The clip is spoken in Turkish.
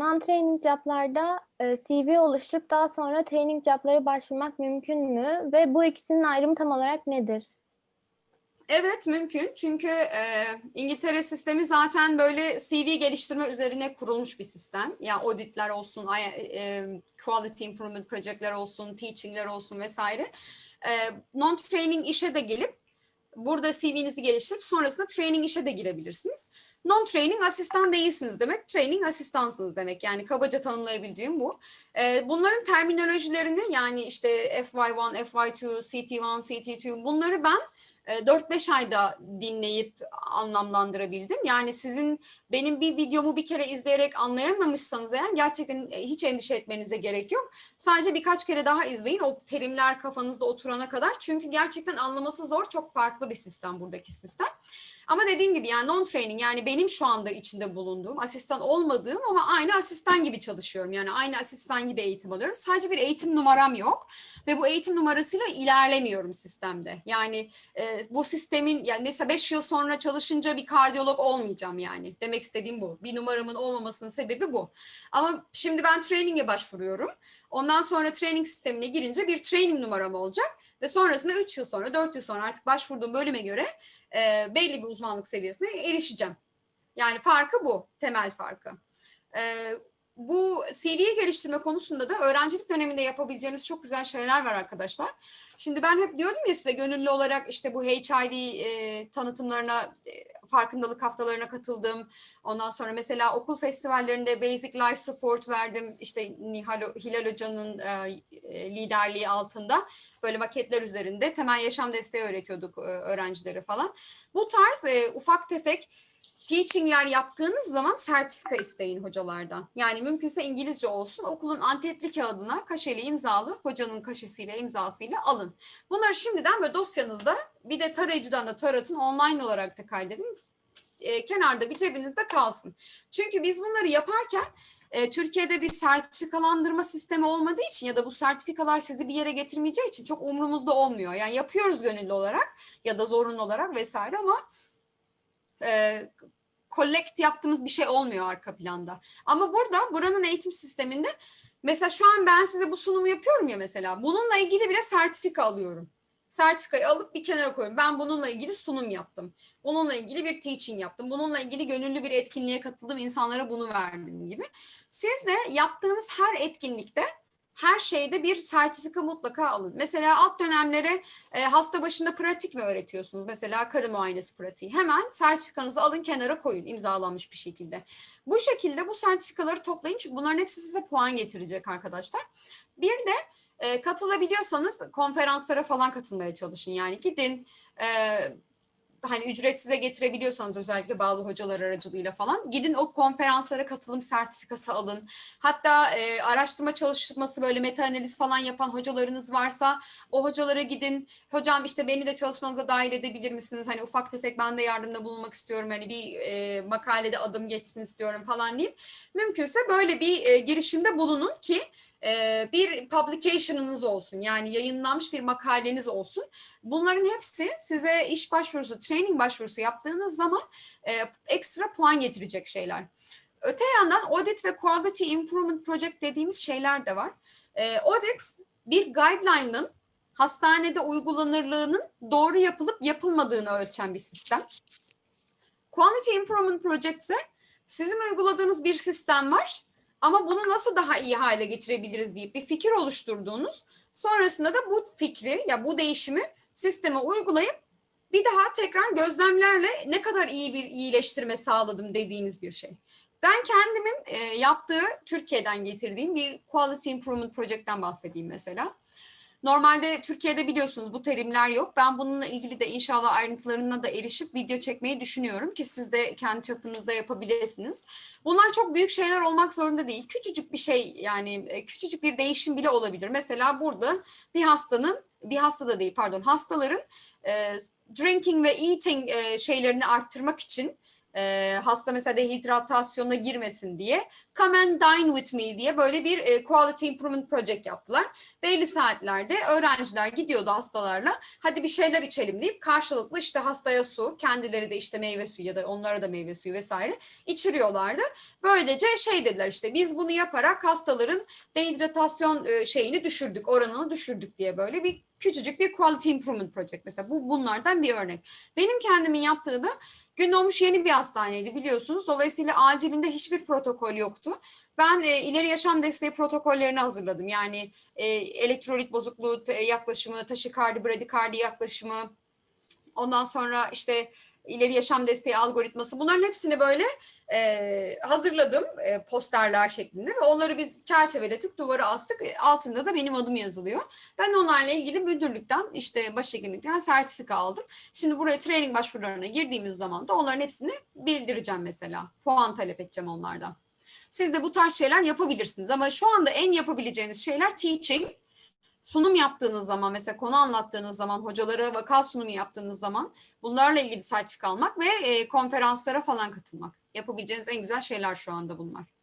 non-training job'larda e, CV oluşturup daha sonra training job'lara başvurmak mümkün mü? Ve bu ikisinin ayrımı tam olarak nedir? Evet mümkün çünkü e, İngiltere sistemi zaten böyle CV geliştirme üzerine kurulmuş bir sistem. Ya yani auditler olsun, e, quality improvement projectler olsun, teachingler olsun vesaire. E, non-training işe de gelip burada CV'nizi geliştirip sonrasında training işe de girebilirsiniz. Non-training asistan değilsiniz demek, training asistansınız demek. Yani kabaca tanımlayabileceğim bu. Ee, bunların terminolojilerini yani işte FY1, FY2, CT1, CT2 bunları ben 4-5 ayda dinleyip anlamlandırabildim. Yani sizin benim bir videomu bir kere izleyerek anlayamamışsanız eğer gerçekten hiç endişe etmenize gerek yok. Sadece birkaç kere daha izleyin o terimler kafanızda oturana kadar. Çünkü gerçekten anlaması zor. Çok farklı bir sistem buradaki sistem. Ama dediğim gibi yani non training yani benim şu anda içinde bulunduğum asistan olmadığım ama aynı asistan gibi çalışıyorum. Yani aynı asistan gibi eğitim alıyorum. Sadece bir eğitim numaram yok ve bu eğitim numarasıyla ilerlemiyorum sistemde. Yani e, bu sistemin yani mesela 5 yıl sonra çalışınca bir kardiyolog olmayacağım yani. Demek istediğim bu. Bir numaramın olmamasının sebebi bu. Ama şimdi ben training'e başvuruyorum. Ondan sonra training sistemine girince bir training numaram olacak ve sonrasında 3 yıl sonra 4 yıl sonra artık başvurduğum bölüme göre e, belli bir uzmanlık seviyesine erişeceğim. Yani farkı bu, temel farkı. E, bu CV'yi geliştirme konusunda da öğrencilik döneminde yapabileceğimiz çok güzel şeyler var arkadaşlar. Şimdi ben hep diyordum ya size gönüllü olarak işte bu HIV e, tanıtımlarına, e, farkındalık haftalarına katıldım. Ondan sonra mesela okul festivallerinde Basic Life Support verdim. İşte Nihal, Hilal Hoca'nın e, liderliği altında böyle maketler üzerinde temel yaşam desteği öğretiyorduk e, öğrencilere falan. Bu tarz e, ufak tefek teachingler yaptığınız zaman sertifika isteyin hocalardan. Yani mümkünse İngilizce olsun. Okulun antetli kağıdına kaşeli imzalı hocanın kaşesiyle imzasıyla alın. Bunları şimdiden böyle dosyanızda bir de tarayıcıdan da taratın online olarak da kaydedin. E, kenarda bir cebinizde kalsın. Çünkü biz bunları yaparken e, Türkiye'de bir sertifikalandırma sistemi olmadığı için ya da bu sertifikalar sizi bir yere getirmeyeceği için çok umrumuzda olmuyor. Yani yapıyoruz gönüllü olarak ya da zorunlu olarak vesaire ama e, collect yaptığımız bir şey olmuyor arka planda. Ama burada buranın eğitim sisteminde mesela şu an ben size bu sunumu yapıyorum ya mesela bununla ilgili bile sertifika alıyorum. Sertifikayı alıp bir kenara koyuyorum. Ben bununla ilgili sunum yaptım. Bununla ilgili bir teaching yaptım. Bununla ilgili gönüllü bir etkinliğe katıldım. insanlara bunu verdim gibi. Siz de yaptığınız her etkinlikte her şeyde bir sertifika mutlaka alın. Mesela alt dönemlere e, hasta başında pratik mi öğretiyorsunuz? Mesela karın muayenesi pratiği. Hemen sertifikanızı alın kenara koyun imzalanmış bir şekilde. Bu şekilde bu sertifikaları toplayın çünkü bunların hepsi size puan getirecek arkadaşlar. Bir de e, katılabiliyorsanız konferanslara falan katılmaya çalışın. Yani gidin e, hani ücretsize getirebiliyorsanız özellikle bazı hocalar aracılığıyla falan gidin o konferanslara katılım sertifikası alın. Hatta e, araştırma çalışması böyle meta analiz falan yapan hocalarınız varsa o hocalara gidin. Hocam işte beni de çalışmanıza dahil edebilir misiniz? Hani ufak tefek ben de yardımda bulunmak istiyorum. Hani bir e, makalede adım geçsin istiyorum falan deyip mümkünse böyle bir e, girişimde bulunun ki e, bir publication'ınız olsun. Yani yayınlanmış bir makaleniz olsun. Bunların hepsi size iş başvurusu, training başvurusu yaptığınız zaman e, ekstra puan getirecek şeyler. Öte yandan audit ve quality improvement project dediğimiz şeyler de var. E, audit bir guideline'ın hastanede uygulanırlığının doğru yapılıp yapılmadığını ölçen bir sistem. Quality Improvement Project ise sizin uyguladığınız bir sistem var ama bunu nasıl daha iyi hale getirebiliriz deyip bir fikir oluşturduğunuz, sonrasında da bu fikri ya bu değişimi sisteme uygulayıp bir daha tekrar gözlemlerle ne kadar iyi bir iyileştirme sağladım dediğiniz bir şey. Ben kendimin e, yaptığı Türkiye'den getirdiğim bir Quality Improvement Project'ten bahsedeyim mesela. Normalde Türkiye'de biliyorsunuz bu terimler yok. Ben bununla ilgili de inşallah ayrıntılarına da erişip video çekmeyi düşünüyorum ki siz de kendi çapınızda yapabilirsiniz. Bunlar çok büyük şeyler olmak zorunda değil. Küçücük bir şey yani e, küçücük bir değişim bile olabilir. Mesela burada bir hastanın bir hasta da değil pardon hastaların e, drinking ve eating e, şeylerini arttırmak için e, hasta mesela dehidratasyona girmesin diye Come and Dine With Me diye böyle bir e, Quality Improvement Project yaptılar. Belli saatlerde öğrenciler gidiyordu hastalarla hadi bir şeyler içelim deyip karşılıklı işte hastaya su, kendileri de işte meyve suyu ya da onlara da meyve suyu vesaire içiriyorlardı. Böylece şey dediler işte biz bunu yaparak hastaların dehidratasyon e, şeyini düşürdük, oranını düşürdük diye böyle bir küçücük bir quality improvement project mesela bu bunlardan bir örnek. Benim kendimin yaptığı da gün doğmuş yeni bir hastaneydi biliyorsunuz. Dolayısıyla acilinde hiçbir protokol yoktu. Ben e, ileri yaşam desteği protokollerini hazırladım. Yani e, elektrolit bozukluğu yaklaşımı, taşikardi, bradikardi yaklaşımı, ondan sonra işte ileri yaşam desteği algoritması bunların hepsini böyle e, hazırladım e, posterler şeklinde ve onları biz çerçeveletip duvara astık. E, Altında da benim adım yazılıyor. Ben onlarla ilgili müdürlükten işte başhekimlikten sertifika aldım. Şimdi buraya training başvurularına girdiğimiz zaman da onların hepsini bildireceğim mesela. Puan talep edeceğim onlardan. Siz de bu tarz şeyler yapabilirsiniz ama şu anda en yapabileceğiniz şeyler teaching, sunum yaptığınız zaman mesela konu anlattığınız zaman hocalara vaka sunumu yaptığınız zaman bunlarla ilgili sertifika almak ve e, konferanslara falan katılmak. Yapabileceğiniz en güzel şeyler şu anda bunlar.